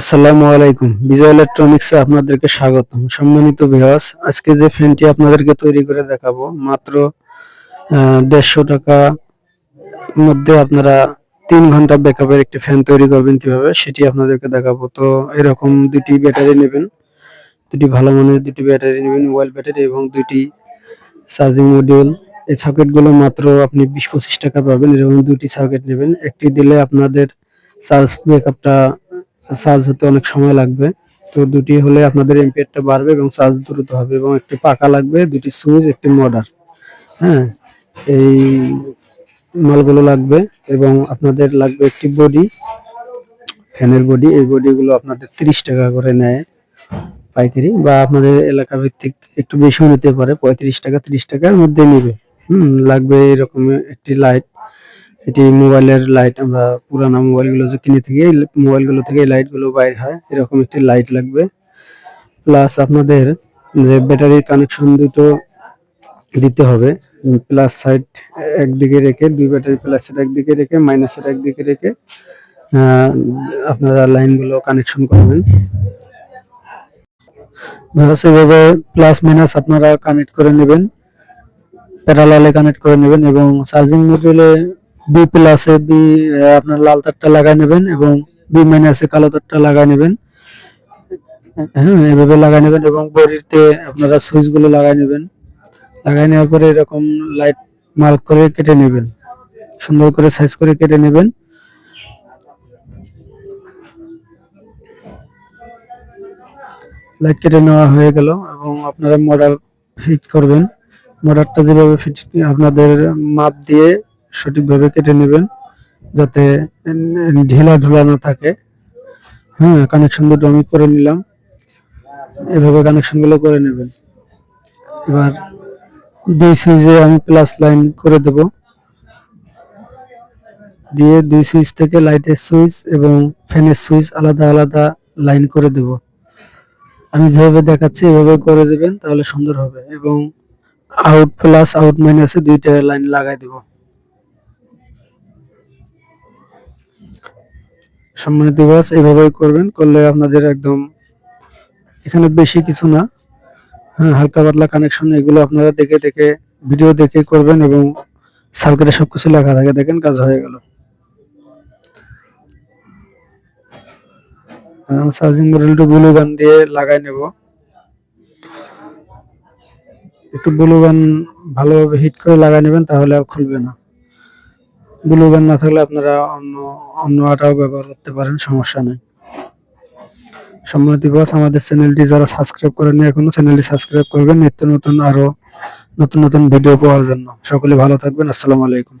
আসসালামু আলাইকুম। বিজয় ইলেকট্রনিক্সে আপনাদেরকে স্বাগতম। সম্মানিত ভিউয়ার্স আজকে যে ফ্যানটি আপনাদেরকে তৈরি করে দেখাবো, মাত্র দেড়শো টাকা মধ্যে আপনারা তিন ঘণ্টা ব্যাকআপের একটি ফ্যান তৈরি করবেন কীভাবে, সেটি আপনাদেরকে দেখাবো। তো এরকম দুটি ব্যাটারি নেবেন দুটি ভালো মানের দুটি ব্যাটারি নেবেন মোবাইল ব্যাটারি এবং দুটি চার্জিং মডিউল এই সার্কিটগুলো মাত্র আপনি বিশ পঁচিশ টাকা পাবেন এরকম দুটি সার্কিট নেবেন। একটি দিলে আপনাদের চার্জ ব্যাকআপটা চার্জ হতে অনেক সময় লাগবে। তো দুটি হলে আপনাদের এম্পিয়ারটা বাড়বে এবং চার্জ দ্রুত হবে এবং একটি পাকা লাগবে, দুটি সুইচ, একটি মডার। হ্যাঁ এই মালগুলো লাগবে এবং আপনাদের লাগবে একটি বডি, ফ্যানের বডি। এই বডিগুলো আপনাদের তিরিশ টাকা করে নেয় পাইকারি বা আপনাদের এলাকা ভিত্তিক একটু বেশিও নিতে পারে, পঁয়ত্রিশ টাকা, তিরিশ টাকার মধ্যে নেবে। হুম, লাগবে এরকম একটি লাইট। এটি মোবাইলের লাইট আমরা পুরানো মোবাইলগুলো যে কিনে থেকে এই মোবাইলগুলো থেকে এই লাইটগুলো বাইর হয়, এরকম একটি লাইট লাগবে। প্লাস আপনাদের, যে ব্যাটারির কানেকশন দুটো দিতে হবে প্লাস সাইড একদিকে রেখে, দুই ব্যাটারি প্লাস সাইড একদিকে রেখে মাইনাস সাইড একদিকে রেখে আপনারা লাইনগুলো কানেকশন করবেন। সেভাবে প্লাস মাইনাস আপনারা কানেক্ট করে নেবেন প্যারালালে কানেক্ট করে নেবেন এবং চার্জিং মডিউলে বি প্লাসে বি আপনার লাল তারটা লাগাই নেবেন এবং বি মাইনাসে কালো তারটা লাগাই নেবেন। হ্যাঁ এভাবে লাগাই নেবেন এবং বডিতে আপনারা সুইচগুলো লাগাই নেবেন। লাগাই নেওয়ার পরে এরকম লাইট মার্ক করে কেটে নেবেন। সুন্দর করে সাইজ করে কেটে নেবেন। লাইট কেটে নেওয়া হয়ে গেল এবং আপনারা মডার ফিট করবেন। মডারটা যেভাবে ফিট আপনাদের মাপ দিয়ে সঠিকভাবে কেটে নেবেন যাতে ঢিলা ঢোলা না থাকে। হ্যাঁ কানেকশন দুটো আমি করে নিলাম। এভাবে কানেকশনগুলো করে নেবেন। এবার দুই সুইচে আমি প্লাস লাইন করে দেব। দিয়ে দুই সুইচ থেকে লাইটের সুইচ এবং ফ্যানের সুইচ আলাদা আলাদা লাইন করে দেব। আমি যেভাবে দেখাচ্ছি এভাবে করে দেবেন, তাহলে সুন্দর হবে। এবং আউট প্লাস আউট মাইনাসে দুইটা লাইন লাগাই দেব। সম্মানিত বাস এইভাবেই করবেন, করলে আপনাদের একদম এখানে বেশি কিছু না। হ্যাঁ হালকা পাতলা কানেকশন এগুলো আপনারা দেখে দেখে ভিডিও দেখে করবেন এবং সার্কিটে সবকিছু লেখা থাকে, দেখেন কাজ হয়ে গেল। চার্জিং ব্লু গান দিয়ে লাগাই নেব। একটু ব্লু গান ভালোভাবে হিট করে লাগাই নেবেন, তাহলে আর খুলবে না। ব্লু না থাকলে আপনারা অন্য অন্য আটাও ব্যবহার করতে পারেন, সমস্যা নেই। সম্মানিত বস আমাদের চ্যানেলটি যারা সাবস্ক্রাইব করেনি এখনও চ্যানেলটি সাবস্ক্রাইব করবেন। নিত্য নতুন আরও নতুন নতুন ভিডিও পাওয়ার জন্য। সকলে ভালো থাকবেন। আসসালামু আলাইকুম।